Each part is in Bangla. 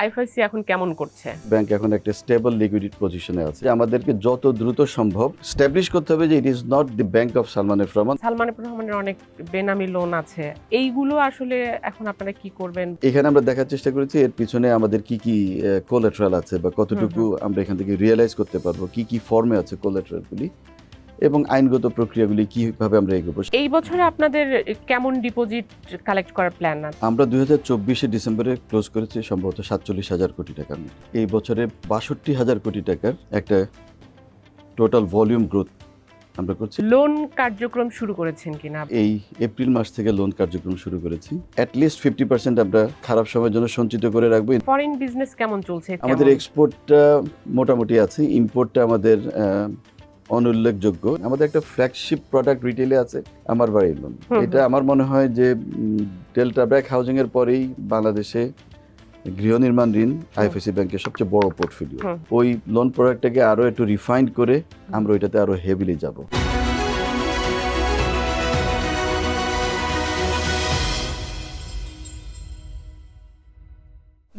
আইএফআইসি এখন কেমন করছে? ব্যাংক এখন একটা স্টেবল লিকুইডিটি পজিশনে আছে। আমাদেরকে যত দ্রুত সম্ভব স্ট্যাবলিশ করতে হবে যে it is not the bank of Salman F Rahman Salman F রহমানের অনেক বেনামি লোন আছে। এইগুলো আসলে এখন আপনারা কি করবেন? এখানে আমরা দেখার চেষ্টা করেছি এর পিছনে আমাদের কি কি কোলেট্রাল আছে বা কতটুকু আমরা এখান থেকে রিয়েলাইজ করতে পারব কি কি ফর্মে আছে কোলেট্রালগুলি এবং আইনগত প্রক্রিয়াগুলি কীভাবে আমরা এগোবো এই বছরে আপনাদের কেমন ডিপোজিট কালেক্ট করার প্ল্যান আছে? আমরা দুই হাজার চব্বিশে ডিসেম্বরে ক্লোজ করেছি সম্ভবত সাতচল্লিশ হাজার কোটি টাকার মতো। এই বছরে বাষট্টি হাজার কোটি টাকার একটা টোটাল ভলিউম গ্রোথ আমরা করছি। লোন কার্যক্রম শুরু করেছেন কিনা? এই এপ্রিল মাস থেকে লোন কার্যক্রম শুরু করেছি। অ্যাটলিস্ট ফিফটি পার্সেন্ট আমরা খারাপ সময়ের জন্য সঞ্চিত করে রাখব। ফরেন বিজনেস কেমন চলছে? আমাদের এক্সপোর্টটা মোটামুটি আছে। ইম্পোর্টটা আমাদের অনুল্লেখযোগ্য। আমাদের একটা ফ্ল্যাগশিপ প্রোডাক্ট রিটেলে আছে আমার বাড়ির লোন এটা আমার মনে হয় যে ডেল্টা ব্যাক হাউজিং এর পরেই বাংলাদেশে গৃহ নির্মাণ ঋণ আইএফএসি ব্যাংকের সবচেয়ে বড় পোর্টফোলিও ওই লোন প্রোডাক্টটাকে আরও একটু রিফাইন্ড করে আমরা ওইটাতে আরও হেভিলি যাব।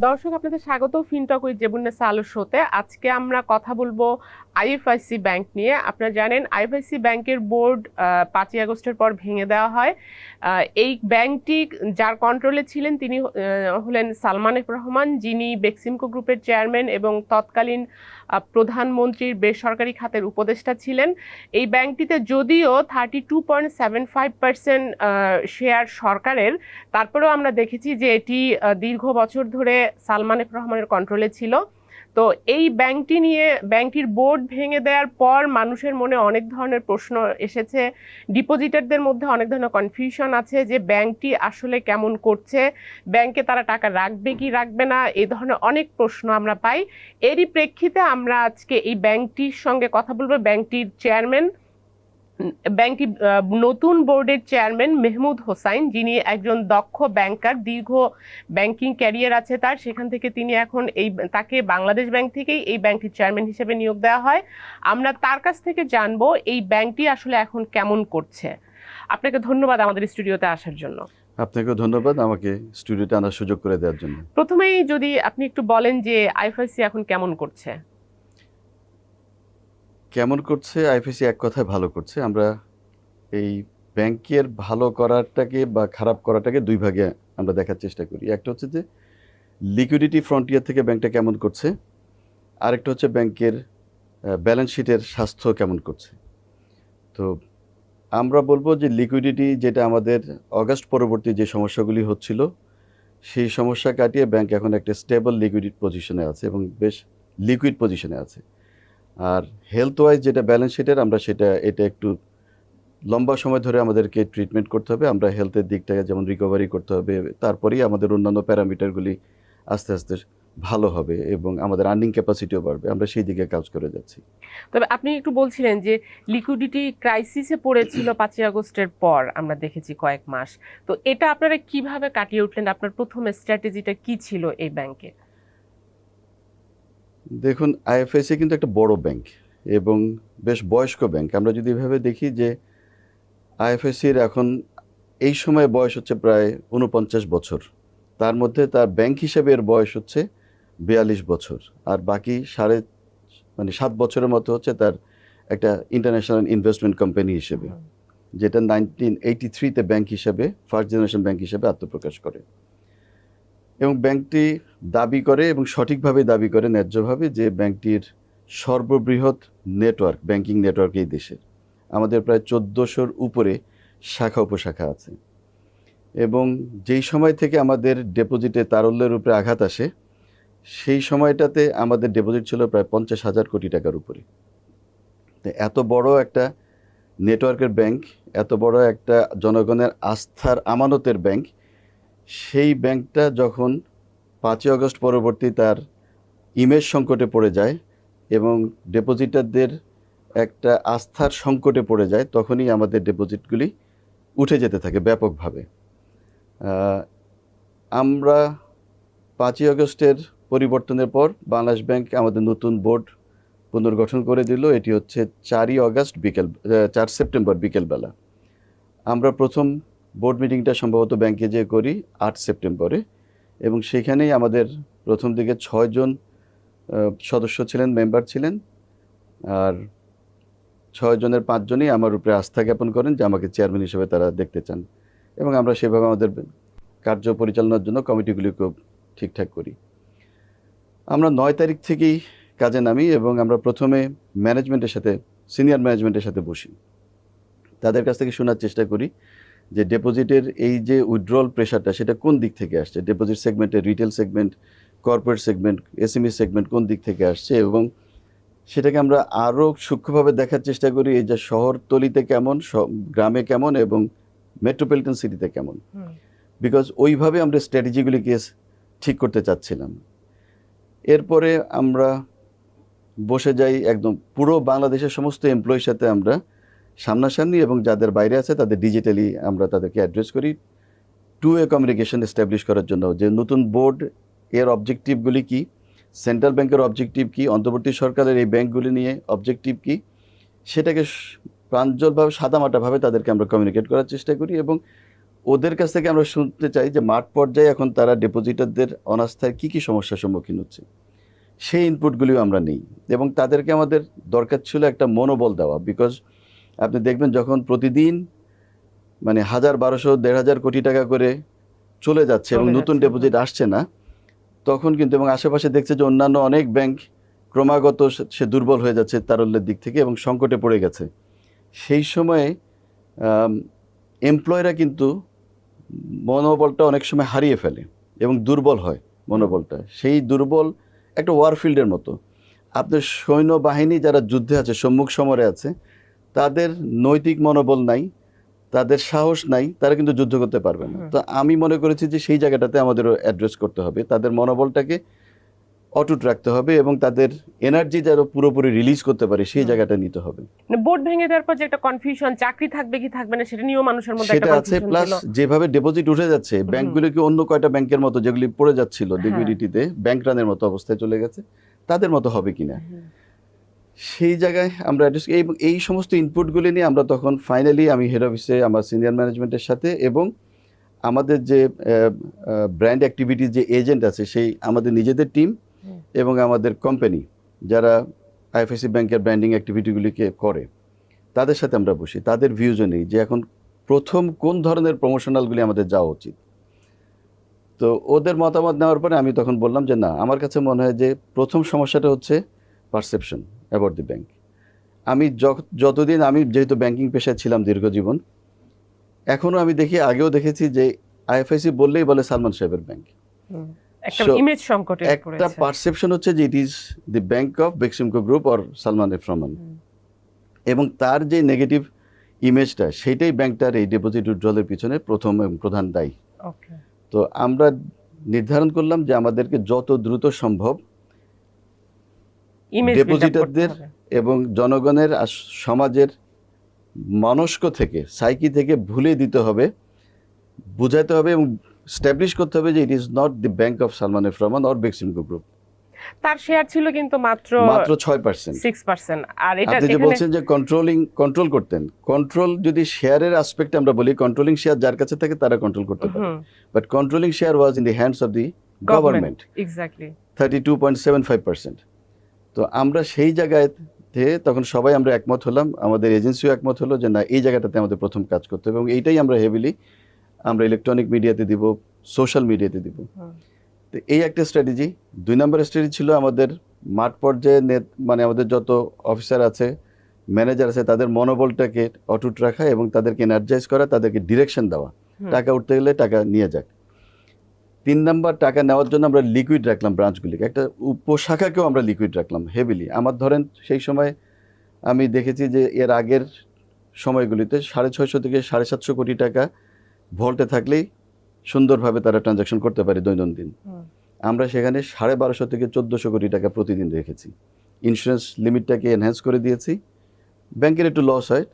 দর্শক, আপনাদের স্বাগত ফিনটক উইথ জেবুন্না আলো শোতে। আজকে আমরা কথা বলব আইএফআইসি ব্যাংক নিয়ে। আপনারা জানেন আইএফআইসি ব্যাংকের বোর্ড পাঁচই আগস্টের পর ভেঙে দেওয়া হয়। এই ব্যাংকটি যার কন্ট্রোলে ছিলেন তিনি হলেন সালমান রহমান, যিনি বেক্সিমকো গ্রুপের চেয়ারম্যান এবং তৎকালীন প্রধানমন্ত্রীর বেসরকারি খাতের উপদেষ্টা ছিলেন। এই ব্যাংকটিতে যদিও thirty two point seven five percent share সরকারের, তারপরেও আমরা দেখেছি যে এটি দীর্ঘ বছর ধরে সালমান এফ রহমানের কন্ট্রোলে ছিল। তো এই ব্যাংকটি নিয়ে, ব্যাংকটির বোর্ড ভেঙে দেওয়ার পর মানুষের মনে অনেক ধরনের প্রশ্ন এসেছে। ডিপোজিটারদের মধ্যে অনেক ধরনের কনফিউশন আছে যে ব্যাংকটি আসলে কেমন করছে, ব্যাংকে তারা টাকা রাখবে কি রাখবে না এই ধরনের অনেক প্রশ্ন আমরা পাই। এরই প্রেক্ষিতে আমরা আজকে এই ব্যাংকটির সঙ্গে কথা বলব। ব্যাংকটির চেয়ারম্যান ব্যাংকটি নতুন বোর্ডের চেয়ারম্যান মেহমুদ হোসাইন যিনি একজন দক্ষ ব্যাংকার দীর্ঘ ব্যাংকিং ক্যারিয়ার আছে তার সেখান থেকে তিনি এখন এই তাকে বাংলাদেশ ব্যাংক থেকেই এই ব্যাংকটির চেয়ারম্যান হিসেবে নিয়োগ দেওয়া হয়। আমরা তার কাছ থেকে জানব এই ব্যাংকটি আসলে এখন কেমন করছে। আপনাকে ধন্যবাদ আমাদের স্টুডিওতে আসার জন্য। আপনাকেও ধন্যবাদ আমাকে স্টুডিওতে আনার সুযোগ করে দেওয়ার জন্য। প্রথমেই যদি আপনি একটু বলেন যে আইএফআইসি এখন কেমন করছে। কেমন করছে? আইপিসি এক কথায় ভালো করছে। আমরা এই ব্যাংকের ভালো করাটাকে বা খারাপ করাটাকে দুই ভাগে আমরা দেখার চেষ্টা করি। একটা হচ্ছে যে লিকুইডিটি ফ্রন্টিয়ার থেকে ব্যাংকটা কেমন করছে? আরেকটা হচ্ছে ব্যাংকের ব্যালেন্স শিটের স্বাস্থ্য কেমন করছে? তো আমরা বলব যে লিকুইডিটি যেটা আমাদের অগাস্ট পরবর্তী যে সমস্যাগুলি হচ্ছিল, সেই সমস্যা কাটিয়ে ব্যাংক এখন একটা স্টেবল লিকুইডিটি পজিশনে আছে এবং বেশ লিকুইড পজিশনে আছে। আর হেলথ ওয়াইজ যেটা ব্যালেন্স শিটের আমরা সেটা, এটা একটু লম্বা সময় ধরে আমাদেরকে ট্রিটমেন্ট করতে হবে। আমরা হেলথের দিকটাকে যেমন রিকভারি করতে হবে, তারপরেই আমাদের অন্যান্য প্যারামিটারগুলি আস্তে আস্তে ভালো হবে এবং আমাদের আর্নিং ক্যাপাসিটিও বাড়বে। আমরা সেই দিকে কাজ করে যাচ্ছি। তবে আপনি একটু বলছিলেন যে লিকুইডিটি ক্রাইসিসে পড়েছিল পাঁচই আগস্টের পর, আমরা দেখেছি কয়েক মাস। তো এটা আপনারা কীভাবে কাটিয়ে উঠলেন? আপনার প্রথম স্ট্র্যাটেজিটা কি ছিল এই ব্যাংকে দেখুন আইএফএসি কিন্তু একটা বড় ব্যাংক এবং বেশ বয়স্ক ব্যাংক আমরা যদি এভাবে দেখি যে আইএফএসির এখন এই সময় বয়স হচ্ছে প্রায় উনপঞ্চাশ বছর তার মধ্যে তার ব্যাংক হিসেবে এর বয়স হচ্ছে বিয়াল্লিশ বছর আর বাকি সাড়ে মানে সাত বছরের মতো হচ্ছে তার একটা ইন্টারন্যাশনাল ইনভেস্টমেন্ট কোম্পানি হিসেবে যেটা নাইনটিন এইটি থ্রিতে ব্যাংক হিসেবে ফার্স্ট জেনারেশন ব্যাংক হিসেবে আত্মপ্রকাশ করে। এবং ব্যাংকটি দাবি করে এবং সঠিকভাবে দাবি করে ন্যায্যভাবে যে ব্যাংকটির সর্ববৃহৎ নেটওয়ার্ক, ব্যাংকিং নেটওয়ার্ক এই দেশের আমাদের প্রায় চোদ্দোশোর উপরে শাখা, উপশাখা আছে। এবং যেই সময় থেকে আমাদের ডেপোজিটে তারল্যের উপরে আঘাত আসে, সেই সময়টাতে আমাদের ডেপোজিট ছিল প্রায় পঞ্চাশ হাজার কোটি টাকার উপরে। এত বড় একটা নেটওয়ার্কের ব্যাংক, এত বড় একটা জনগণের আস্থার আমানতের ব্যাংক সেই ব্যাংকটা যখন পাঁচই আগস্ট পরবর্তী তার ইমেজ সংকটে পড়ে যায় এবং ডেপোজিটারদের একটা আস্থার সংকটে পড়ে যায়, তখনই আমাদের ডেপোজিটগুলি উঠে যেতে থাকে ব্যাপকভাবে। আমরা পাঁচই আগস্টের পরিবর্তনের পর বাংলাদেশ ব্যাংক আমাদের নতুন বোর্ড পুনর্গঠন করে দিল। এটি হচ্ছে চারই আগস্ট বিকেল চার সেপ্টেম্বর বিকেলবেলা। আমরা প্রথম বোর্ড মিটিংটা সম্ভবত ব্যাংকে যেয়ে করি আট সেপ্টেম্বরে এবং সেখানেই আমাদের প্রথম দিকে ছয়জন সদস্য ছিলেন মেম্বার ছিলেন আর ছয়জনের পাঁচজনই আমার উপরে আস্থা জ্ঞাপন করেন যে আমাকে চেয়ারম্যান হিসেবে তারা দেখতে চান এবং আমরা সেভাবে আমাদের কার্য পরিচালনার জন্য কমিটিগুলিকে ঠিকঠাক করি। আমরা নয় তারিখ থেকেই কাজে নামি এবং আমরা প্রথমে ম্যানেজমেন্টের সাথে সিনিয়র ম্যানেজমেন্টের সাথে বসি। তাদের কাছ থেকে শোনার চেষ্টা করি যে ডেপোজিটের এই যে উইথড্রল প্রেশারটা সেটা কোন দিক থেকে আসছে? ডেপোজিট সেগমেন্টে retail segment corporate segment SME segment কোন দিক থেকে আসছে? এবং সেটাকে আমরা আরও সূক্ষ্মভাবে দেখার চেষ্টা করি এই যে শহরতলিতে কেমন গ্রামে কেমন এবং মেট্রোপলিটন সিটিতে কেমন? বিকজ ওইভাবে আমরা স্ট্র্যাটেজিগুলিকে ঠিক করতে চাচ্ছিলাম। এরপরে আমরা বসে যাই একদম পুরো বাংলাদেশের সমস্ত এমপ্লয়ির সাথে আমরা সামনাসামনি এবং যাদের বাইরে আছে তাদের ডিজিটালি আমরা তাদেরকে অ্যাড্রেস করি। টু এ কমিউনিকেশন এস্টাবলিশ করার জন্য যে নতুন বোর্ড এর অবজেক্টিভগুলি কি সেন্ট্রাল ব্যাংকের অবজেক্টিভ কি, অন্তর্বর্তী সরকারের এই ব্যাংকগুলি নিয়ে অবজেক্টিভ কি, সেটাকে প্রাঞ্জলভাবে, সাদামাটাভাবে তাদেরকে আমরা কমিউনিকেট করার চেষ্টা করি এবং ওদের কাছ থেকে আমরা শুনতে চাই যে মাঠ পর্যায়ে এখন তারা ডিপোজিটারদের অনাস্থায় কী কী সমস্যার সম্মুখীন হচ্ছে। সেই ইনপুটগুলিও আমরা নিই এবং তাদেরকে আমাদের দরকার ছিল একটা মনোবল দেওয়া বিকজ আপনি দেখবেন যখন প্রতিদিন মানে হাজার বারোশো দেড় হাজার কোটি টাকা করে চলে যাচ্ছে এবং নতুন ডিপোজিট আসছে না তখন কিন্তু এবং আশেপাশে দেখছে যে অন্যান্য অনেক ব্যাংক ক্রমাগত সে- সে দুর্বল হয়ে যাচ্ছে তারল্যের দিক থেকে এবং সংকটে পড়ে গেছে। সেই সময়ে এমপ্লয়রা কিন্তু মনোবলটা অনেক সময় হারিয়ে ফেলে এবং দুর্বল হয় মনোবলটা। সেই দুর্বল একটা ওয়ারফিল্ডের মতো। আপনার সৈন্যবাহিনী যারা যুদ্ধে আছে সম্মুখ সমরে আছে তাদের নৈতিক মনোবল নাই তাদের সাহস নাই তারা কিন্তু যুদ্ধ করতে পারবে না। তো আমি মনে করেছি যে সেই জায়গাটাতে আমাদেরও অ্যাড্রেস করতে হবে। তাদের মনোবলটাকে অটুট রাখতে হবে এবং তাদের এনার্জি যেন পুরোপুরি রিলিজ করতে পারে সেই জায়গাটা নিতে হবে। মানে বোর্ড ভেঙে দেওয়ার পর যে একটা কনফিউশন চাকরি থাকবে কি থাকবে না সেটা নিয়েও মানুষের মধ্যে একটা সেটা আছে প্লাস যেভাবে ডিপোজিট উঠে যাচ্ছে হুম। ব্যাংকগুলোকে অন্য কয়টা ব্যাংকের মতো যেগুলি পড়ে যাচ্ছিল। লিকুইডিটিতে ব্যাংক রানের মতো অবস্থায় চলে গেছে তাদের মতো হবে কিনা। সেই জায়গায় আমরা এই এই সমস্ত ইনপুটগুলি নিয়ে আমরা তখন ফাইনালি আমি হেড অফিসে আমার সিনিয়র ম্যানেজমেন্টের সাথে এবং আমাদের যে ব্র্যান্ড অ্যাক্টিভিটির যে এজেন্ট আছে সেই আমাদের নিজেদের টিম এবং আমাদের কোম্পানি যারা আইএফআইসি ব্যাংকের ব্র্যান্ডিং অ্যাক্টিভিটিগুলিকে করে তাদের সাথে আমরা বসি। তাদের ভিউজও নেই যে এখন প্রথম কোন ধরনের প্রমোশনালগুলি আমাদের যাওয়া উচিত। তো ওদের মতামত নেওয়ার পরে আমি তখন বললাম যে না আমার কাছে মনে হয় যে প্রথম সমস্যাটা হচ্ছে পারসেপশন অ্যাবাউট দি ব্যাংক আমি যতদিন আমি যেহেতু ব্যাংকিং পেশায় ছিলাম দীর্ঘজীবন এখনও আমি দেখি আগেও দেখেছি যে আইএফআইসি বললেই বলে সালমান সাহেবের ব্যাংক। একটা পারসেপশন হচ্ছে যে it is the bank of Beximco group or Salman F Rahman এবং তার যে নেগেটিভ ইমেজটা সেটাই ব্যাংকটার এই ডিপোজিট উইথড্রলের পিছনে প্রথম এবং প্রধান দায়ী। তো আমরা নির্ধারণ করলাম যে আমাদেরকে যত দ্রুত সম্ভব ডেপোজিটারদের এবং জনগণের সমাজের মানস্ক থেকে সাইকি থেকে ভুলে দিতে হবে বুঝাতে হবে এবং স্ট্যাবলিশ করতে হবে যে it is not the bank of Salman F Rahman or Beximco group তার শেয়ার ছিল কিন্তু মাত্র মাত্র 6% 6% আর এটা আপনি যে বলছেন যে কন্ট্রোলিং কন্ট্রোল করতেন কন্ট্রোল যদি শেয়ারের অ্যাসপেক্টে আমরা বলি কন্ট্রোলিং শেয়ার যার কাছে থাকে তারা কন্ট্রোল করতে পারে। But controlling share was in the hands of the government exactly 32.75% তো আমরা সেই জায়গায় তখন সবাই আমরা একমত হলাম আমাদের এজেন্সিও একমত হলো যে না এই জায়গাটাতে আমাদের প্রথম কাজ করতে হবে এবং এইটাই আমরা হেভিলি আমরা ইলেকট্রনিক মিডিয়াতে দিব সোশ্যাল মিডিয়াতে দিব। তো এই একটা স্ট্র্যাটেজি দুই নম্বর স্ট্র্যাটেজি ছিল আমাদের মাঠ পর্যায়ে নেত- মানে আমাদের যত অফিসার আছে ম্যানেজার আছে তাদের মনোবলটাকে অটুট রাখা এবং তাদেরকে এনার্জাইজ করা তাদেরকে ডিরেকশন দেওয়া। টাকা উঠতে গেলে টাকা নিয়ে যাক। তিন নাম্বার টাকা নেওয়ার জন্য আমরা লিকুইড রাখলাম ব্রাঞ্চগুলিকে একটা উপশাখাকেও আমরা লিকুইড রাখলাম হেভিলি আমার ধরেন সেই সময় আমি দেখেছি যে এর আগের সময়গুলিতে সাড়ে ছয়শো থেকে সাড়ে সাতশো কোটি টাকা ভল্টে থাকলেই সুন্দরভাবে তারা ট্রানজাকশন করতে পারে দৈনন্দিন। আমরা সেখানে সাড়ে বারোশো থেকে চোদ্দোশো কোটি টাকা প্রতিদিন রেখেছি। ইন্স্যুরেন্স লিমিটটাকে এনহ্যান্স করে দিয়েছি। ব্যাংকের একটু লস হয়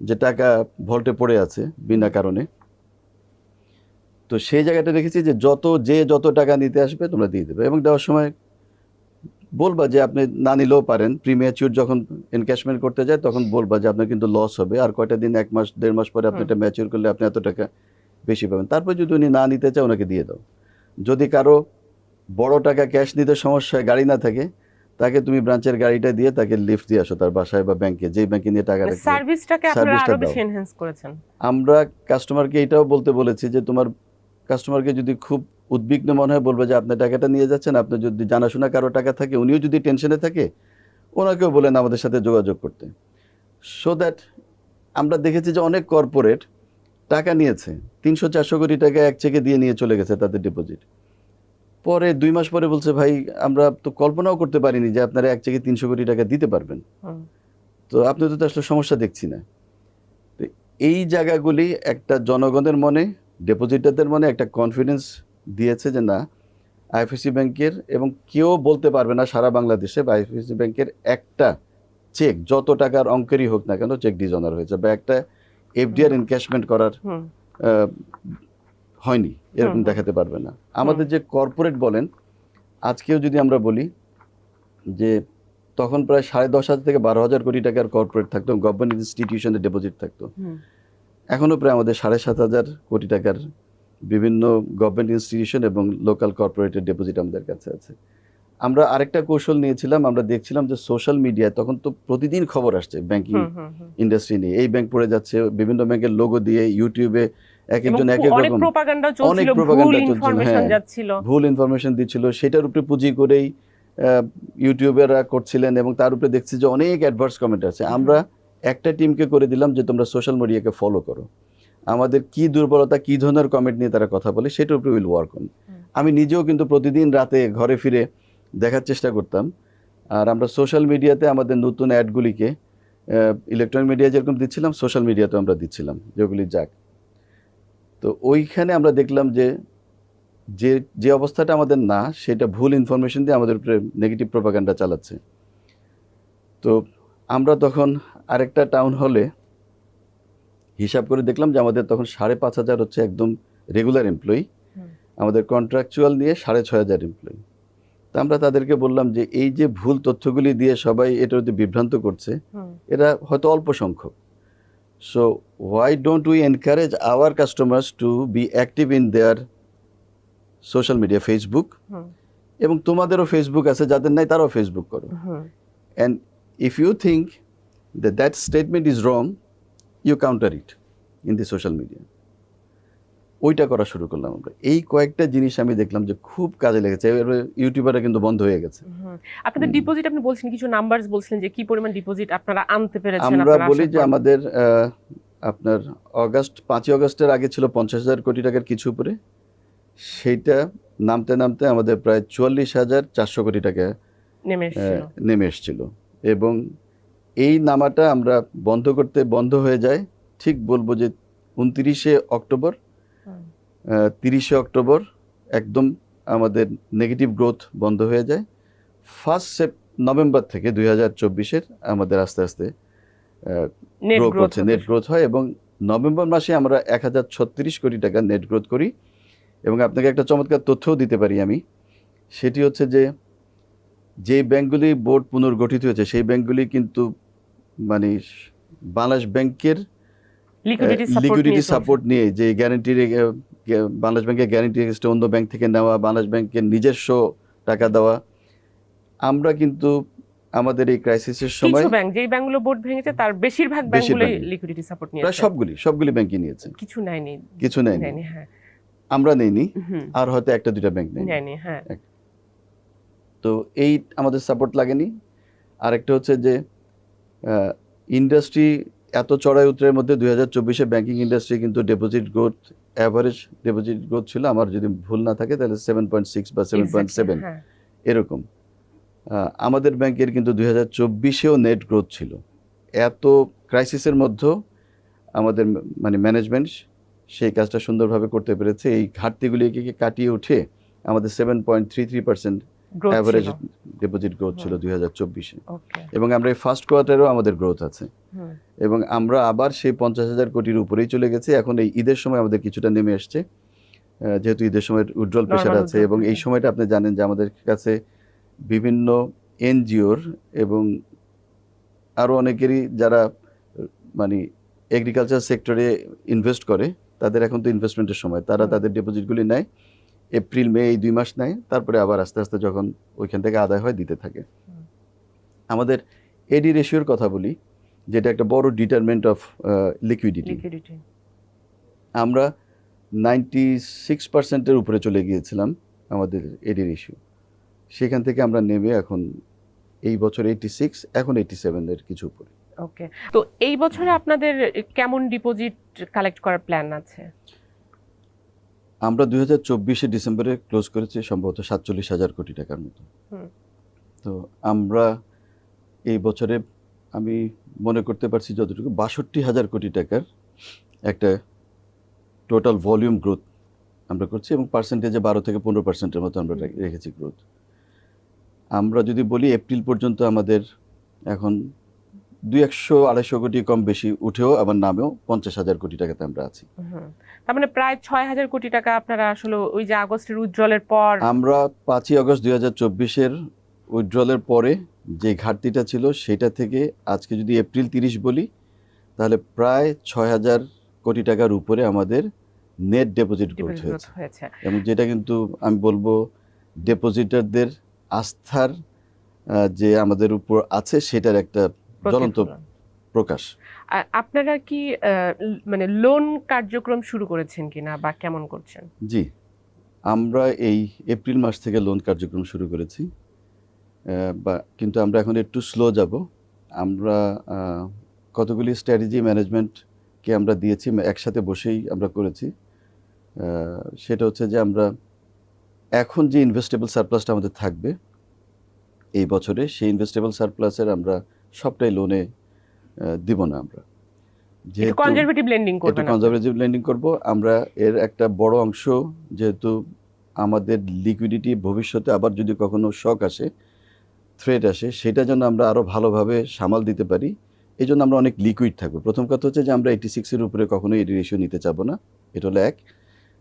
যে টাকা ভল্টে পড়ে আছে বিনা কারণে। তো সেই জায়গাটা রেখেছি যে যত যে যত টাকা নিতে আসবে তোমরা দিয়ে দেবে। এবং দেওয়ার সময় বলবা যে আপনি না নিলেও পারেন। প্রিমিয়াচিউর যখন এনক্যাশমেন্ট করতে যায় তখন বলবা যে আপনার কিন্তু লস হবে। আর কয়টা দিন এক মাস দেড় মাস পরে আপনি এটা ম্যাচিউর করলে আপনি এত টাকা বেশি পাবেন। তারপর যদি উনি না নিতে চায় ওনাকে দিয়ে দাও। যদি কারও বড় টাকা ক্যাশ নিতে সমস্যা গাড়ি না থাকে তাকে তুমি ব্রাঞ্চের গাড়িটা দিয়ে তাকে লিফট দিয়ে আসো তার বাসায় বা ব্যাংকে যেই ব্যাংকে নিয়ে টাকা সার্ভিসটাকে আপনারা সার্ভিসটা আরও বেশি এনহ্যান্স করেছেন। আমরা কাস্টমারকে এটাও বলতে বলেছি যে তোমার কাস্টমারকে যদি খুব উদ্বিগ্ন মনে হয় বলবে যে আপনি টাকাটা নিয়ে যাচ্ছেন আপনি যদি জানাশোনা কারও টাকা থাকে উনিও যদি টেনশনে থাকে ওনাকেও বলেন আমাদের সাথে যোগাযোগ করতে। সো দ্যাট আমরা দেখেছি যে অনেক কর্পোরেট টাকা নিয়েছে তিনশো চারশো কোটি টাকা এক চেকে দিয়ে নিয়ে চলে গেছে তাদের ডিপোজিট পরে দুই মাস পরে বলছে ভাই আমরা তো কল্পনাও করতে পারিনি যে আপনারা এক চেকে তিনশো কোটি টাকা দিতে পারবেন। তো আপনি তো আসলে সমস্যা দেখছি না। তো এই জায়গাগুলি একটা জনগণের মনে ডিপোজিটারদের মনে একটা কনফিডেন্স দিয়েছে যে না আইএফএসি ব্যাংকের এবং কেউ বলতে পারবে না সারা বাংলাদেশে বা আইএফএসি ব্যাংকের একটা চেক যত টাকার অঙ্কেরই হোক না কেন চেক ডিজনার হয়েছে বা একটা এফডিআর এনক্যাশমেন্ট করার হয়নি এরকম দেখাতে পারবে না। আমাদের যে কর্পোরেট বলেন আজকেও যদি আমরা বলি যে তখন প্রায় সাড়ে দশ হাজার থেকে বারো হাজার কোটি টাকার কর্পোরেট থাকতো গভর্নমেন্ট ইনস্টিটিউশনে ডিপোজিট থাকতো। এখনও প্রায় আমাদের সাড়ে সাত হাজার কোটি টাকার বিভিন্ন গভর্নমেন্ট ইনস্টিটিউশন এবং লোকাল কর্পোরেটের ডিপোজিট আমাদের কাছে আছে। আমরা আরেকটা কৌশল নিয়েছিলাম আমরা দেখছিলাম যে সোশ্যাল মিডিয়ায় তখন তো প্রতিদিন খবর আসছে ব্যাংকিং। ইন্ডাস্ট্রি নিয়ে। এই ব্যাংক পড়ে যাচ্ছে বিভিন্ন ব্যাংকের লোগো দিয়ে ইউটিউবে এক একজন এক এক রকম অনেক চলছিল ভুল চলছিল, ইনফরমেশন হ্যাঁ। ভুল ইনফরমেশন দিচ্ছিল সেটার উপরে পুঁজি করেই ইউটিউবেরা করছিলেন এবং তার উপরে দেখছি যে অনেক অ্যাডভার্স কমেন্ট আছে আমরা একটা টিমকে করে দিলাম যে তোমরা সোশ্যাল মিডিয়াকে ফলো করো। আমাদের কি দুর্বলতা কি ধরনের কমেন্ট নিয়ে তারা কথা বলে সেটার উপরে উইল ওয়ার্ক অন আমি নিজেও কিন্তু প্রতিদিন রাতে ঘরে ফিরে দেখার চেষ্টা করতাম। আর আমরা সোশ্যাল মিডিয়াতে আমাদের নতুন অ্যাডগুলিকে ইলেকট্রনিক মিডিয়া যেরকম দিচ্ছিলাম সোশ্যাল মিডিয়াতেও আমরা দিচ্ছিলাম যেগুলি যাক। তো ওইখানে আমরা দেখলাম যে যে যে অবস্থাটা আমাদের না সেটা ভুল ইনফরমেশন দিয়ে আমাদের উপরে নেগেটিভ প্রোপাগান্ডা চালাচ্ছে। তো আমরা তখন আরেকটা টাউন হলে হিসাব করে দেখলাম যে আমাদের তখন সাড়ে পাঁচ হাজার হচ্ছে একদম রেগুলার এমপ্লয়ি আমাদের কন্ট্রাকচুয়াল নিয়ে সাড়ে ছয় হাজার এমপ্লয়ি তা আমরা তাদেরকে বললাম যে এই যে ভুল তথ্যগুলি দিয়ে সবাই এটা যদি বিভ্রান্ত করছে এটা হয়তো অল্প সংখ্যক। So why don't we encourage our customers to be active in their social media Facebook এবং তোমাদেরও ফেসবুক আছে যাদের নাই তারাও ফেসবুক করো। And if you think that that statement is wrong you counter it in the social media ওইটা করা শুরু করলাম আমরা। এই কয়েকটা জিনিস আমি দেখলাম যে খুব কাজে লেগেছে। ইউটিউবাররা কিন্তু বন্ধ হয়ে গেছে। আপনাদের। ডিপোজিট আপনি বলছেন কিছু নাম্বারস বলছিলেন যে কি পরিমাণ ডিপোজিট আপনারা আনতে পেরেছেন আমরা বলি যে? আমাদের আপনার অগাস্ট পাঁচই অগস্টের আগে ছিল পঞ্চাশ হাজার কোটি টাকার কিছু উপরে। সেইটা নামতে নামতে আমাদের প্রায় চুয়াল্লিশ হাজার চারশো কোটি টাকা নেমে এসেছিল। এবং এই নামাটা আমরা বন্ধ করতে বন্ধ হয়ে যায়। ঠিক বলব যে উনতিরিশে অক্টোবর তিরিশে অক্টোবর একদম আমাদের নেগেটিভ গ্রোথ বন্ধ হয়ে যায়। ফার্স্ট সেপ নভেম্বর থেকে দুই হাজার চব্বিশের আমাদের আস্তে আস্তে গ্রো গ্রোথ করছে নেট গ্রোথ হয় এবং নভেম্বর মাসে আমরা এক হাজার ছত্রিশ কোটি টাকা নেট গ্রোথ করি। এবং আপনাকে একটা চমৎকার তথ্যও দিতে পারি আমি। সেটি হচ্ছে যে যে ব্যাংকগুলি বোর্ড পুনর্গঠিত হয়েছে সেই ব্যাংকগুলি কিন্তু মানে বাংলাদেশ ব্যাংকের লিকুইডিটি সাপোর্ট নিয়ে যে গ্যারান্টির বাংলাদেশ ব্যাংকের গ্যারান্টি এগেস্টে অন্য ব্যাংক থেকে নেওয়া বাংলাদেশ ব্যাংকের নিজস্ব টাকা দেওয়া আমরা কিন্তু আমাদের এই ক্রাইসিসের সময় কিছু ব্যাংক যেই ব্যাংকগুলো বোর্ড ভেঙেছে তার বেশিরভাগ বেশিরভাগই। লিকুইডিটি সাপোর্ট নিয়েছে প্রায় সবগুলি সবগুলি ব্যাংকই নিয়েছে। কিছু নেয়নি। কিছু নেয়নি। হ্যাঁ। আমরা নেইনি আর হয়তো একটা দুইটা ব্যাংক নেই নেয়নি হ্যাঁ। তো এই আমাদের সাপোর্ট লাগেনি। আরেকটা হচ্ছে যে ইন্ডাস্ট্রি এত চড়াই উত্তরের মধ্যে দুই হাজার চব্বিশে ব্যাংকিং ইন্ডাস্ট্রি কিন্তু deposit growth average deposit growth ছিল। আমার যদি ভুল না থাকে তাহলে সেভেন পয়েন্ট সিক্স বা সেভেন পয়েন্ট সেভেন। এরকম। আমাদের ব্যাংকের কিন্তু দুই হাজার চব্বিশেও নেট গ্রোথ ছিল। এত ক্রাইসিসের মধ্যেও আমাদের মানে ম্যানেজমেন্ট সেই কাজটা সুন্দরভাবে করতে পেরেছে। এই ঘাটতিগুলিকে কাটিয়ে উঠে আমাদের seven point three three percent average deposit growth ছিল। দুই হাজার চব্বিশে। এবং আমরা এই ফার্স্ট কোয়ার্টারেও আমাদের গ্রোথ আছে। এবং আমরা আবার সেই পঞ্চাশ হাজার কোটির উপরেই চলে গেছি। এখন এই ঈদের সময় আমাদের কিছুটা নেমে এসছে যেহেতু ঈদের সময় উজ্জ্বল প্রেশার আছে এবং এই সময়টা আপনি জানেন যে আমাদের কাছে বিভিন্ন এনজিওর এবং আরও অনেকেরই যারা মানে এগ্রিকালচার সেক্টরে ইনভেস্ট করে তাদের এখন তো ইনভেস্টমেন্টের সময়। তারা। তাদের ডিপোজিটগুলি নেয়। এপ্রিল মে এই দুই মাস নেয় তারপরে আবার আস্তে আস্তে যখন ওইখান থেকে আদায় হয় দিতে থাকে। আমাদের এডি রেশিওর কথা বলি যেটা একটা বড় ডিটারমেন্ট অফ লিকুইডিটি আমরা নাইনটি সিক্স পার্সেন্টের উপরে চলে গিয়েছিলাম আমাদের এডি রেশিও সেখান থেকে আমরা নেমে এখন এই বছর এইটি সিক্স এখন এইটি সেভেনের কিছু উপরে। ওকে তো এই বছরে আপনাদের কেমন ডিপোজিট কালেক্ট করার প্ল্যান আছে? আমরা দুই হাজার চব্বিশে ডিসেম্বরে ক্লোজ করেছি সম্ভবত সাতচল্লিশ হাজার কোটি টাকার মতো। তো আমরা এই বছরে আমি মনে করতে পারছি যতটুকু বাষট্টি হাজার কোটি টাকার একটা টোটাল ভলিউম গ্রোথ আমরা করছি এবং পার্সেন্টেজে বারো থেকে পনেরো পার্সেন্টের মতো আমরা রেখেছি গ্রোথ আমরা যদি বলি এপ্রিল পর্যন্ত আমাদের এখন দুই একশো আড়াইশো কোটি কম বেশি উঠেও আবার নামেও পঞ্চাশ হাজার কোটি টাকাতে আমরা আছি। তার মানে প্রায় ছয় হাজার কোটি টাকা আপনারা আসলে ওই যে আগস্টের উজ্জ্বলের পর আমরা পাঁচই আগস্ট দুই হাজার চব্বিশের উইথড্রলের পরে যে ঘাটতিটা ছিল সেটা থেকে আজকে যদি এপ্রিল তিরিশ বলি তাহলে প্রায় ছয় হাজার কোটি টাকার উপরে আমাদের নেট ডেপোজিট গ্রোথ হয়েছে। এবং যেটা কিন্তু আমি বলব ডেপোজিটারদের আস্থার যে আমাদের উপর আছে সেটার একটা জ্বলন্ত প্রকাশ। আর আপনারা কি মানে লোন কার্যক্রম শুরু করেছেন কিনা বা কেমন করছেন? জি আমরা এই এপ্রিল মাস থেকে লোন কার্যক্রম শুরু করেছি বা কিন্তু আমরা এখন একটু স্লো যাব। আমরা কতগুলি স্ট্র্যাটেজি ম্যানেজমেন্টকে আমরা দিয়েছি একসাথে বসেই আমরা করেছি। সেটা হচ্ছে যে আমরা এখন যে ইনভেস্টেবল সারপ্লাসটা আমাদের থাকবে এই বছরে সেই ইনভেস্টেবল সারপ্লাসের আমরা সবটাই লোনে দিব না আমরা। যেহেতু কনজারভেটিভ লেন্ডিং একটু করবেন কনজারভেটিভ লেন্ডিং করব আমরা এর একটা বড় অংশ যেহেতু আমাদের লিকুইডিটি ভবিষ্যতে আবার যদি কখনো শক আসে থ্রেট আসে সেটা যেন আমরা আরও ভালোভাবে সামাল দিতে পারি এই জন্য আমরা অনেক লিকুইড থাকব। প্রথম কথা হচ্ছে যে আমরা এইটি সিক্সের উপরে কখনো এডি রেশিও নিতে চাবো না এটা হলো এক।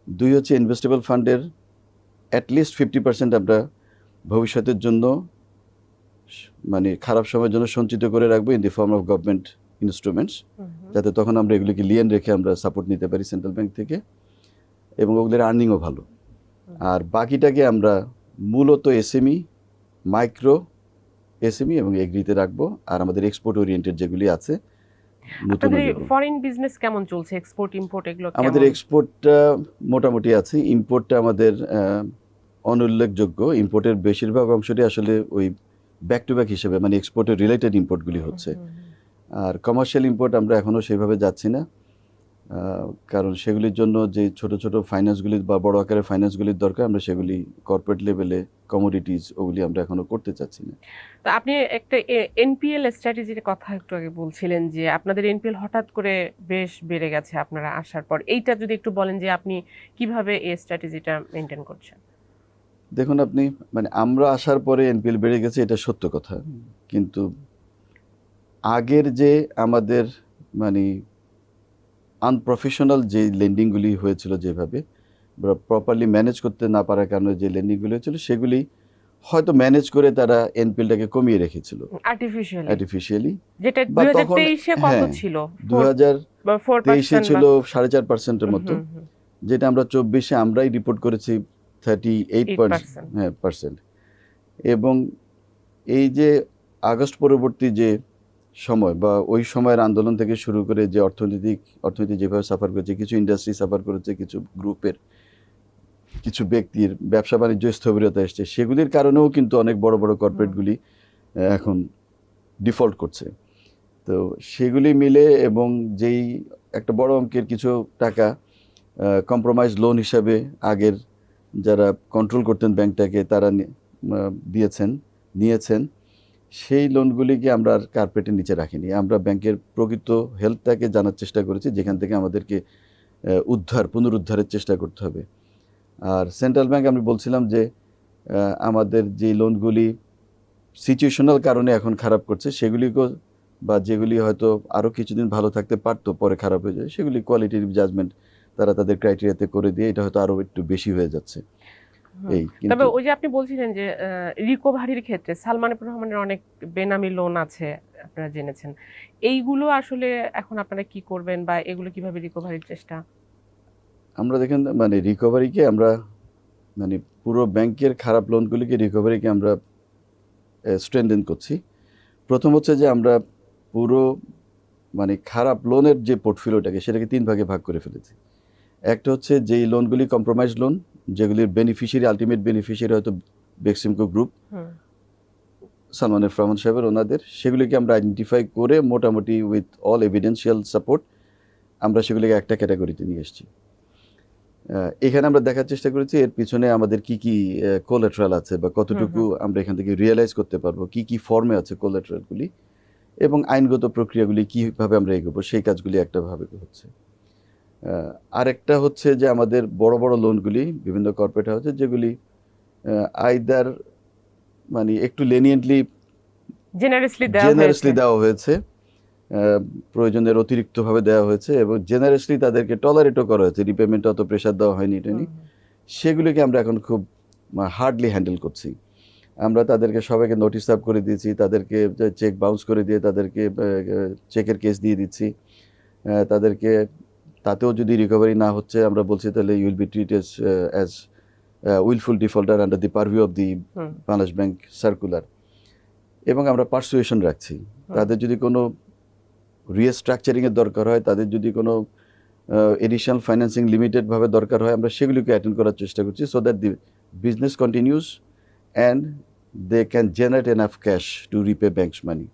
দুই হচ্ছে ইনভেস্টেবল ফান্ডের অ্যাটলিস্ট ফিফটি পার্সেন্ট আমরা ভবিষ্যতের জন্য মানে খারাপ সময়ের জন্য সঞ্চিত করে রাখব in the form of government instruments. যাতে তখন আমরা এগুলিকে লিয়েন রেখে আমরা সাপোর্ট নিতে পারি সেন্ট্রাল ব্যাংক থেকে এবং ওগুলোর আর্নিংও ভালো। আর বাকিটাকে আমরা মূলত এসএমই মাইক্রো এসএমই এবং এগ্রিতে রাখব আর আমাদের এক্সপোর্ট ওরিয়েন্টেড যেগুলি আছে আপনাদের ফরেন বিজনেস কেমন চলছে? এক্সপোর্ট ইম্পোর্ট এগুলো আমাদের? এক্সপোর্টটা মোটামুটি আছে। ইম্পোর্টটা আমাদের অনুল্লেখযোগ্য। ইম্পোর্টের বেশিরভাগ অংশটি আসলে ওই ব্যাক টু ব্যাক হিসেবে মানে এক্সপোর্টের রিলেটেড ইম্পোর্টগুলি হচ্ছে। আর কমার্শিয়াল ইম্পোর্ট আমরা এখনও সেইভাবে যাচ্ছি না। কারণ সেগুলির জন্য যে ছোট ছোট ফাইন্যান্সগুলি বা বড় আকারের ফাইন্যান্সগুলির দরকার আমরা সেগুলি কর্পোরেট লেভেলে কমোডিটিস ওগুলি আমরা এখনও করতে চাচ্ছি না। তো আপনি একটা এনপিএল স্ট্র্যাটেজির কথা একটু আগে বলছিলেন যে আপনাদের এনপিএল হঠাৎ করে বেশ বেড়ে গেছে আপনারা আসার পর। এইটা যদি একটু বলেন যে আপনি কীভাবে এই স্ট্র্যাটেজিটা মেনটেন করছেন? দেখুন আপনি মানে আমরা আসার পরে এনপিএল বেড়ে গেছে এটা সত্য কথা। কিন্তু আগের যে আমাদের মানে আনপ্রফেশনাল যে লেন্ডিংগুলি হয়েছিল যেভাবে প্রপারলি ম্যানেজ করতে না পারার কারণে যে লেন্ডিংগুলি হয়েছিল সেগুলি হয়তো ম্যানেজ করে তারা এনপিএলটাকে কমিয়ে রেখেছিল। আর্টিফিশিয়াল আর্টিফিশিয়ালি যেটা কত হ্যাঁ, ছিল? সাড়ে চার পার্সেন্টের মতো। যেটা আমরা চব্বিশে আমরাই রিপোর্ট করেছি থার্টি এইট 8%, হ্যাঁ পার্সেন্ট এবং এই যে আগস্ট পরবর্তী যে সময় বা ওই সময়ের আন্দোলন থেকে শুরু করে যে অর্থনৈতিক অর্থনীতি যেভাবে সাফার করেছে কিছু ইন্ডাস্ট্রি সাফার করেছে কিছু গ্রুপের কিছু ব্যক্তির ব্যবসা বাণিজ্য স্থবিরতা এসছে সেগুলির কারণেও কিন্তু অনেক বড় বড় কর্পোরেটগুলি এখন ডিফল্ট করছে। তো সেগুলি মিলে এবং যেই একটা বড় অঙ্কের কিছু টাকা কম্প্রোমাইজ লোন হিসাবে আগের যারা কন্ট্রোল করতেন ব্যাংকটাকে তারা দিয়েছেন, নিয়েছেন। সেই লোনগুলিকে আমরা আর কার্পেটের নিচে রাখিনি। আমরা ব্যাংকের প্রকৃত হেলথটাকে জানার চেষ্টা করেছি, যেখান থেকে আমাদেরকে উদ্ধার, পুনরুদ্ধারের চেষ্টা করতে হবে। আর সেন্ট্রাল ব্যাংক আমি বলছিলাম যে আমাদের যে লোনগুলি সিচুয়েশনাল কারণে এখন খারাপ করছে, সেগুলিকেও বা যেগুলি হয়তো আরও কিছুদিন ভালো থাকতে পারতো, পরে খারাপ হয়ে যায় সেগুলি কোয়ালিটিভ জাজমেন্ট তারা তাদের ক্রাইটেরিয়াতে করে দিয়ে এটা হয়তো আরও একটু বেশি হয়ে যাচ্ছে। এই তবে ওই যে আপনি বলছিলেন যে রিকভারির ক্ষেত্রে সালমান রহমানের অনেক বেনামি লোন আছে আপনারা জেনেছেন। এইগুলো আসলে এখন আপনারা কি করবেন বা এগুলো কীভাবে রিকভারির চেষ্টা? আমরা দেখেন মানে রিকভারিকে আমরা মানে পুরো ব্যাংকের খারাপ লোনগুলিকে রিকভারিকে আমরা স্ট্রেন্থেন করছি। প্রথম হচ্ছে যে আমরা পুরো মানে খারাপ লোনের যে পোর্টফোলিওটাকে সেটাকে তিন ভাগে ভাগ করে ফেলেছি। একটা হচ্ছে যেই লোনগুলি কম্প্রোমাইজ লোন যেগুলির বেনিফিশিয়ারি আলটিমেট বেনিফিশিয়ারি হয়তো বেক্সিমকো গ্রুপ সালমানের ফ্রহমান সাহেবের ওনাদের। সেগুলিকে আমরা আইডেন্টিফাই করে মোটামুটি উইথ অল এভিডেন্সিয়াল সাপোর্ট আমরা সেগুলিকে একটা ক্যাটাগরিতে নিয়ে এসেছি। এখানে আমরা দেখার চেষ্টা করেছি এর পিছনে আমাদের কি কি কোলেট্রাল আছে বা কতটুকু আমরা এখান থেকে রিয়েলাইজ করতে পারব কি কি ফর্মে আছে কোলেট্রালগুলি এবং আইনগত প্রক্রিয়াগুলি কীভাবে আমরা এগোবো সেই কাজগুলি একটা ভাবে হচ্ছে। আরেকটা হচ্ছে যে আমাদের বড় বড় লোনগুলি বিভিন্ন কর্পোরেট হাউসে যেগুলি আইদার মানে একটু লেনিয়েন্টলি জেনারেসলি দেওয়া জেনারেসলি হয়েছে। দেওয়া হয়েছে প্রয়োজনের অতিরিক্তভাবে দেওয়া হয়েছে এবং জেনারেসলি তাদেরকে টলারেটও করা হয়েছে। রিপেমেন্ট অত প্রেশার দেওয়া হয়নি এটা নিয়ে। সেগুলিকে আমরা এখন খুব হার্ডলি হ্যান্ডেল করছি। আমরা তাদেরকে সবাইকে নোটিস আপ করে দিয়েছি তাদেরকে চেক বাউন্স করে দিয়ে তাদেরকে চেকের কেস দিয়ে দিচ্ছি। তাদেরকে তাতেও যদি রিকভারি না হচ্ছে আমরা বলছি তাহলে you'll be treated as wilful defaulter under the purview of the Bangladesh bank circular এবং আমরা পার্সুয়েশন রাখছি। তাদের যদি কোনো রিস্ট্রাকচারিংয়ের দরকার হয় তাদের যদি কোনো এডিশনাল ফাইন্যান্সিং লিমিটেডভাবে দরকার হয় আমরা সেগুলিকে অ্যাটেন্ড করার চেষ্টা করছি so that the business continues and they can generate enough cash to repay banks money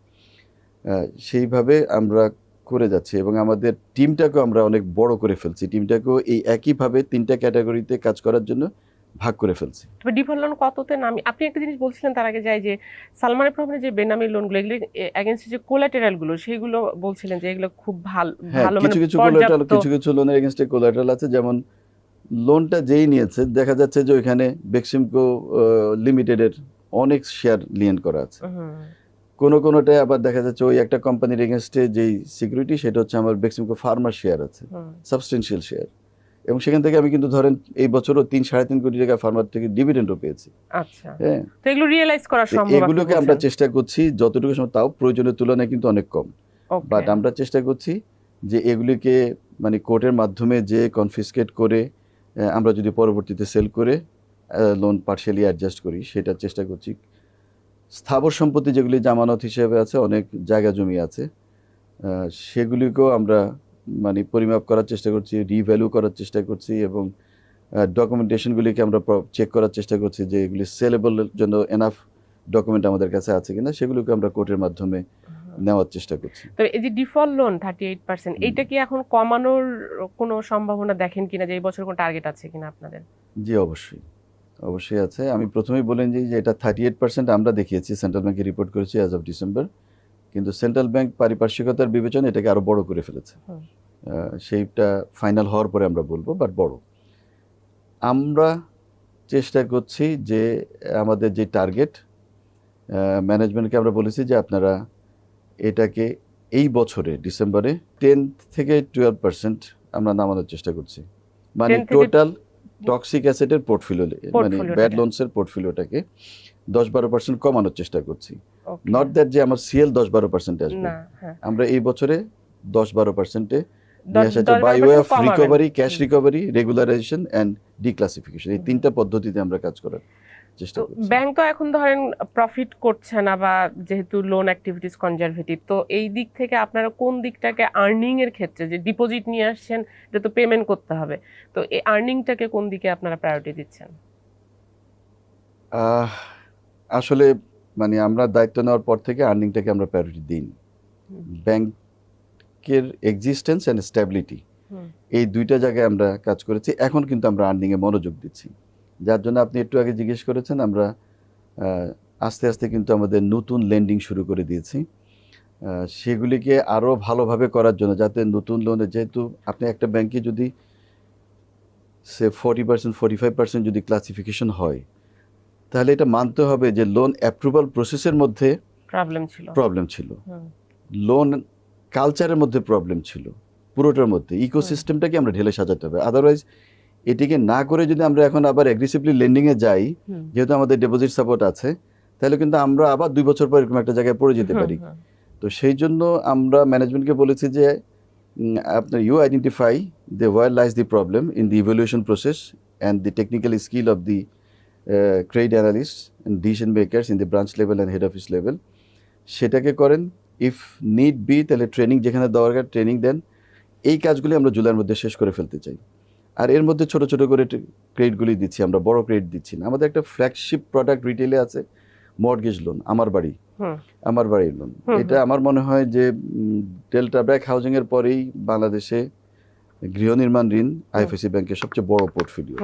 সেইভাবে আমরা করে যাচ্ছে এবং আমাদের টিমটাকেও আমরা অনেক বড় করে ফেলছি। টিমটাকেও এই একইভাবে তিনটা ক্যাটাগরিতে কাজ করার জন্য ভাগ করে ফেলছি। তবে ডিফল্ট লোন কততে নামি আপনি একটা জিনিস বলছিলেন তার আগে যাই যে সালমানের প্রবলেম যে বেনামি লোনগুলো এগুলি এগেনস্ট যে কোলাটেরালগুলো সেগুলো বলছিলেন যে এগুলো খুব ভালো হ্যাঁ ভালো কিছু মানে কিছু কোলাটারাল কিছু কিছু লোনের এগেনস্টে কোলাটারাল আছে। যেমন লোনটা যেই নিয়েছে দেখা যাচ্ছে যে ওইখানে বেক্সিমকো লিমিটেডের অনেক শেয়ার লিয়েন করা আছে। কোনো কোনোটায় আবার দেখা যাচ্ছে ওই একটা কোম্পানির এগেনস্টে যেই সিকিউরিটি সেটা হচ্ছে আমার বেক্সিমকো ফার্মার শেয়ার আছে সাবস্টেন্সিয়াল শেয়ার এবং সেখান থেকে আমি কিন্তু ধরেন এই বছরও তিন সাড়ে তিন কোটি টাকা ফার্মার থেকে ডিভিডেন্ডও পেয়েছি। আচ্ছা। হ্যাঁ। এগুলো রিয়েলাইজ করা সম্ভব এগুলোকে আমরা চেষ্টা করছি যতটুকু সময় তাও প্রয়োজনের তুলনায় কিন্তু অনেক কম। বাট আমরা চেষ্টা করছি যে এগুলিকে মানে কোর্টের মাধ্যমে যে কনফিসকেট করে আমরা যদি পরবর্তীতে সেল করে লোন পার্শিয়ালি অ্যাডজাস্ট করি সেটার চেষ্টা করছি। স্থাবর সম্পত্তি যেগুলি জামানত হিসেবে আছে অনেক জায়গা জমি আছে সেগুলিকেও আমরা মানে পরিমাপ করার চেষ্টা করছি রিভ্যালু করার চেষ্টা করছি এবং ডকুমেন্টেশনগুলিকে আমরা চেক করার চেষ্টা করছি যে এগুলি সেলেবলের জন্য এনাফ ডকুমেন্ট আমাদের কাছে আছে কিনা সেগুলোকে আমরা কোর্টের মাধ্যমে নেওয়ার চেষ্টা করছি। তো এই যে default loan thirty eight percent এইটা কি এখন কমানোর কোনো সম্ভাবনা দেখেন কিনা যে এই বছর কোনো টার্গেট আছে কিনা আপনাদের? জি অবশ্যই। অবশ্যই আছে। আমি প্রথমেই বলেন যে এটা থার্টি এইট পার্সেন্ট আমরা দেখিয়েছি সেন্ট্রাল ব্যাংকে রিপোর্ট করেছি অ্যাজ অফ ডিসেম্বর কিন্তু সেন্ট্রাল ব্যাংক পারিপার্শ্বিকতার বিবেচনা এটাকে আরও বড় করে ফেলেছে। সেইটা ফাইনাল হওয়ার পরে আমরা বলব বাট বড়। আমরা চেষ্টা করছি যে আমাদের যে টার্গেট ম্যানেজমেন্টকে আমরা বলেছি যে আপনারা এটাকে এই বছরে ডিসেম্বরে টেন থেকে টুয়েলভ পার্সেন্ট আমরা নামানোর চেষ্টা করছি। মানে টোটাল টক্সিক অ্যাসেটের পোর্টফোলিও মানে ব্যাড। লোনসের পোর্টফোলিওটাকে দশ বারো পার্সেন্ট কমানোর চেষ্টা করছি. নট দ্যাট যে আমার সিএল দশ বারো পার্সেন্ট আসবে। না হ্যাঁ। আমরা এই বছরে দশ বারো পার্সেন্টে by way of recovery cash recovery regularisation and declassification এই তিনটা পদ্ধতিতে আমরা কাজ করার চেষ্টা করছি। ব্যাংক তো এখন ধরেন প্রফিট করছে না বা যেহেতু লোন অ্যাক্টিভিটিস কনজারভেটিভ তো এই দিক থেকে আপনারা কোন দিকটাকে আর্নিং এর ক্ষেত্রে যে ডিপোজিট নিয়ে আসছেন এটা তো পেমেন্ট করতে হবে তো এই আর্নিংটাকে কোন দিকে আপনারা প্রায়োরিটি দিচ্ছেন? আসলে মানে আমরা দায়িত্ব নেওয়ার পর থেকে আর্নিংটাকে আমরা প্রায়োরিটি দিই হুম। ব্যাংকের এক্সিস্টেন্স অ্যান্ড স্ট্যাবিলিটি এই দুইটা জায়গায় আমরা কাজ করেছি এখন কিন্তু আমরা আর্নিংয়ে মনোযোগ দিচ্ছি। যার জন্য আপনি একটু আগে জিজ্ঞেস করেছেন আমরা আস্তে আস্তে কিন্তু আমাদের নতুন লেন্ডিং শুরু করে দিয়েছি। সেগুলিকে আরও ভালোভাবে করার জন্য যাতে নতুন লোনে যেহেতু আপনি একটা ব্যাংকে যদি সে forty percent forty five percent যদি ক্লাসিফিকেশন হয় তাহলে এটা মানতে হবে যে লোন অ্যাপ্রুভাল প্রসেসের মধ্যে প্রবলেম ছিল। প্রবলেম ছিল। লোন কালচারের মধ্যে প্রবলেম ছিল। পুরোটার মধ্যে। ইকোসিস্টেমটাকে আমরা ঢেলে সাজাতে হবে। আদারওয়াইজ এটিকে না করে যদি আমরা এখন আবার অ্যাগ্রেসিভলি লেন্ডিংয়ে যাই যেহেতু আমাদের ডিপোজিট সাপোর্ট আছে তাহলে কিন্তু আমরা আবার দুই বছর পর এরকম একটা জায়গায় পড়ে যেতে পারি। তো সেই জন্য আমরা ম্যানেজমেন্টকে বলেছি যে আপনার you identify the where lies the problem in the evaluation process and the technical skill of uh, trade analysts and decision makers in the branch level and head office level সেটাকে করেন। ইফ নিড বি তাহলে ট্রেনিং যেখানে দরকার ট্রেনিং দেন। এই কাজগুলি আমরা জুলাইয়ের মধ্যে শেষ করে ফেলতে চাই। আর এর মধ্যে ছোট ছোট করে ক্রেডিটগুলি দিচ্ছি আমরা বড় ক্রেডিট দিচ্ছি না। আমাদের একটা ফ্ল্যাগশিপ প্রোডাক্ট রিটেলে আছে মর্গেজ লোন আমার বাড়ি। আমার বাড়ির লোন এটা আমার মনে হয় যে ডেল্টা ব্যাক হাউজিং এর পরেই বাংলাদেশে গৃহ নির্মাণ ঋণ আইএফএসি ব্যাংকের সবচেয়ে বড় পোর্টফোলিও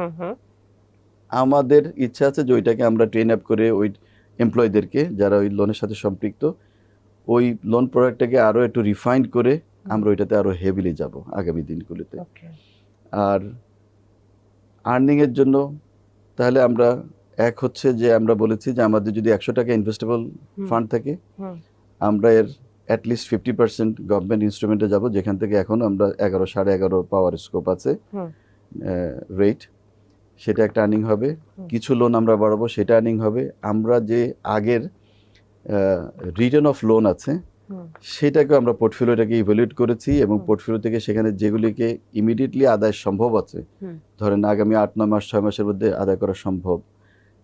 আমাদের ইচ্ছা আছে যে ওইটাকে আমরা ট্রেন আপ করে ওই এমপ্লয়ীদেরকে যারা ওই লোনের সাথে সম্পৃক্ত ওই লোন প্রোডাক্টটাকে আরও একটু রিফাইন্ড করে আমরা ওইটাতে আরও হেভিলি যাব আগামী দিনগুলিতে। আর আর্নিংয়ের জন্য তাহলে আমরা এক হচ্ছে যে আমরা বলেছি যে আমাদের যদি একশো টাকা ইনভেস্টেবল ফান্ড থাকে আমরা এর at least fifty percent government ইনস্ট্রুমেন্টে যাব যেখান থেকে এখন আমরা এগারো সাড়ে এগারো পাওয়ার স্কোপ আছে রেট সেটা একটা আর্নিং হবে। কিছু লোন আমরা বাড়াবো সেটা আর্নিং হবে। আমরা যে আগের রিটার্ন অফ লোন আছে। সেটাকে আমরা পোর্টফোলিওটাকে ইভ্যালুয়েট করেছি এবং পোর্টফোলিও থেকে সেখানে যেগুলিকে ইমিডিয়েটলি আদায় সম্ভব আছে ধরেন আগামী আট নয় মাস ছয় মাসের মধ্যে আদায় করা সম্ভব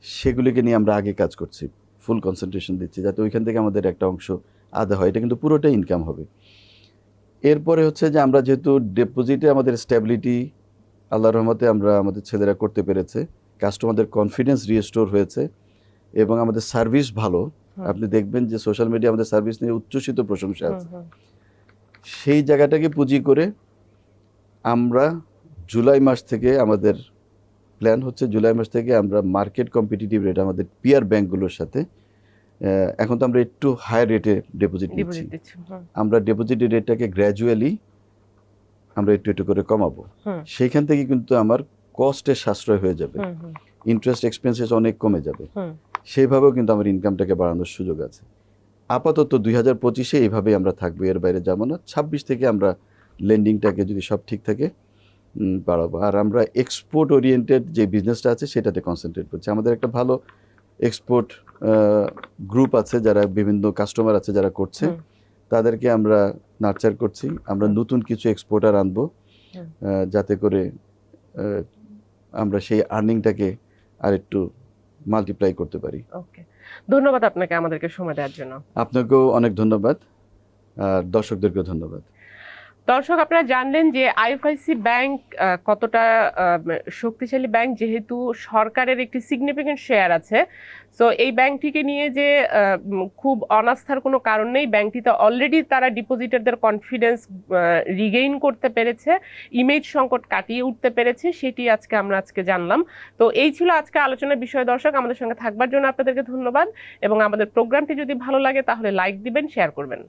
সেগুলিকে নিয়ে আমরা আগে কাজ করছি ফুল কনসেন্ট্রেশন দিচ্ছি যাতে ওইখান থেকে আমাদের একটা অংশ আদায় হয়। এটা কিন্তু পুরোটাই ইনকাম হবে। এরপরে হচ্ছে যে আমরা যেহেতু ডিপোজিটে আমাদের স্ট্যাবিলিটি আল্লাহ রহমতে আমরা আমাদের ছেলেরা করতে পেরেছে কাস্টমারদের কনফিডেন্স রিস্টোর হয়েছে এবং আমাদের সার্ভিস ভালো। আপনি দেখবেন যে সোশ্যাল মিডিয়া আমাদের সার্ভিস নিয়ে উচ্ছ্বসিত প্রশংসা আছে। সেই জায়গাটাকে পুঁজি করে আমরা জুলাই মাস থেকে আমাদের প্ল্যান হচ্ছে জুলাই মাস থেকে আমরা মার্কেট কম্পিটিটিভ রেট আমাদের পিয়ার ব্যাংকগুলোর সাথে এখন তো আমরা একটু হায়ার রেটে ডিপোজিট নিচ্ছি। আমরা ডিপোজিট রেটটাকে গ্র্যাজুয়ালি আমরা একটু একটু করে কমাবো। সেইখান থেকে কিন্তু আমার কস্টের সাশ্রয় হয়ে যাবে। ইন্টারেস্ট এক্সপেন্সেস অনেক কমে যাবে। সেইভাবেও কিন্তু আমার ইনকামটাকে বাড়ানোর সুযোগ আছে। আপাতত দুই হাজার পঁচিশে এইভাবেই আমরা থাকব এর বাইরে যাব না। ছাব্বিশ থেকে আমরা লেন্ডিংটাকে যদি সব ঠিক থাকে বাড়াবো। আর আমরা এক্সপোর্ট ওরিয়েন্টেড যে বিজনেসটা আছে সেটাতে কনসেন্ট্রেট করছি। আমাদের একটা ভালো এক্সপোর্ট গ্রুপ আছে যারা বিভিন্ন কাস্টমার আছে যারা করছে তাদেরকে আমরা নার্চার করছি। আমরা নতুন কিছু এক্সপোর্টার আনব যাতে করে আমরা সেই আর্নিংটাকে আর একটু মাল্টিপ্লাই করতে পারি। ওকে ধন্যবাদ আপনাকে আমাদেরকে সময় দেওয়ার জন্য। আপনাকেও অনেক ধন্যবাদ আর দর্শকদেরকেও ধন্যবাদ। দর্শক, আপনারা জানলেন যে আইএফআইসি ব্যাংক কতটা শক্তিশালী ব্যাংক, যেহেতু সরকারের একটি সিগনিফিকেন্ট শেয়ার আছে। সো এই ব্যাংকটিকে নিয়ে যে খুব অনাস্থার কোনো কারণ নেই। ব্যাংকটিতে অলরেডি তারা ডিপোজিটারদের কনফিডেন্স রিগেইন করতে পেরেছে। ইমেজ সংকট কাটিয়ে উঠতে পেরেছে। সেটি আজকে আমরা আজকে জানলাম। তো এই ছিল আজকে আলোচনার বিষয়। দর্শক, আমাদের সঙ্গে থাকবার জন্য আপনাদেরকে ধন্যবাদ। এবং আমাদের প্রোগ্রামটি যদি ভালো লাগে, তাহলে লাইক দিবেন শেয়ার করবেন।